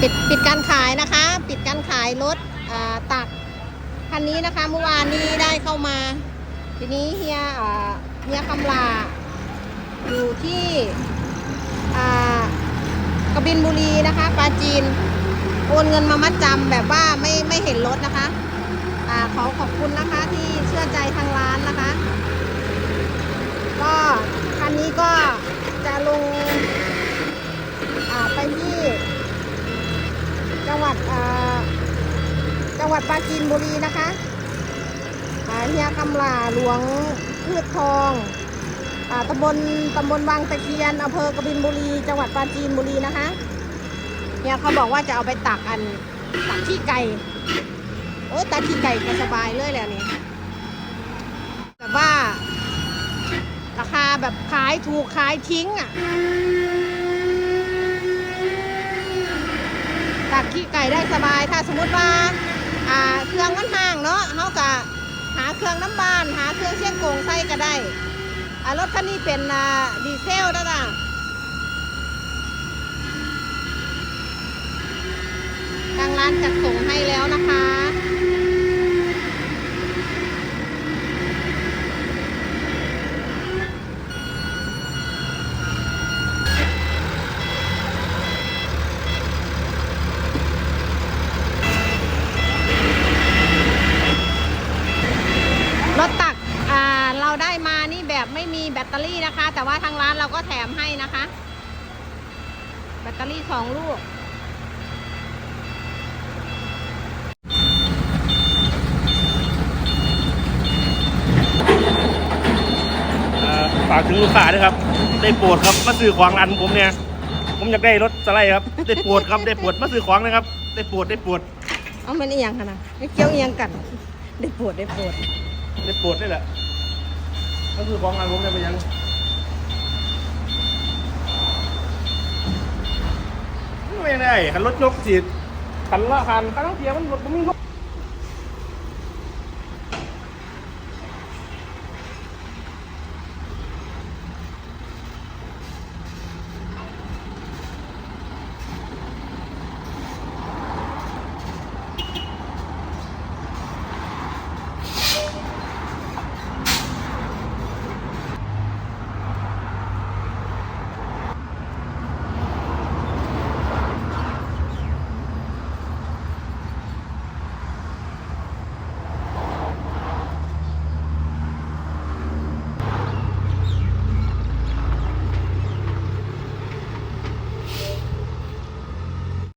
ปิดปิดการขายนะคะ ปิดการขายรถตักคันนี้นะคะเมื่อวานนี้ได้เข้ามา ทีนี้เฮียเฮียคำลาอยู่ที่กระบินบุรีนะคะปาจีน โอนเงินมามัดจำแบบว่าไม่ไม่เห็นรถนะคะอขอขอบคุณนะคะที่เชื่อใจทางร้านนะคะ ก็ วัดปราจีนบุรีนะคะอาเฮียคำลาหลวงพืชทองอาตำบลตำบลวังตะเคียนอำเภอกบินบุรี จังหวัดปราจีนบุรีนะคะเฮียเขาบอกว่าจะเอาไปตักอันตักขี้ไก่โอ้ยตักขี้ไก่ก็สบายเลยแหละนี่แบบว่า ราคาแบบขายถูกขายทิ้งอะตักขี้ไก่ได้สบายถ้าสมมติว่า อ่าเครื่องมันห่างเนาะเขากะหาเครื่องน้ำบาน หาเครื่องเชียงกงใส่ก็ได้อ่ารถคันนี้เป็นอ่าดีเซลนะจ๊ะทางร้านจัดส่งให้แล้วนะคะ รถตักอ่าเราได้มานี่แบบไม่มีแบตเตอรี่นะคะ แต่ว่าทางร้านเราก็แถมให้นะคะ แบตเตอรี่สองลูกเอ่อฝากถึงลูกค้าด้วยครับ ได้โปรดครับ มาซื้อของร้านผมเนี่ย ผมอยากได้รถสไลด์ครับ ได้โปรดครับ ได้โปรดมาซื้อของนะครับ ได้โปรดได้โปรดเอามันอีหยังค่ะนะไม่เกี่ยวอีหยังกัน ได้ปวดได้ปวด ได้โปวดนี่แหละ ก็คือของงานผมเนี่ยไปยังไม่ได้คันรถยกสิคันละคันคันต้องเทียมันรถมันมีง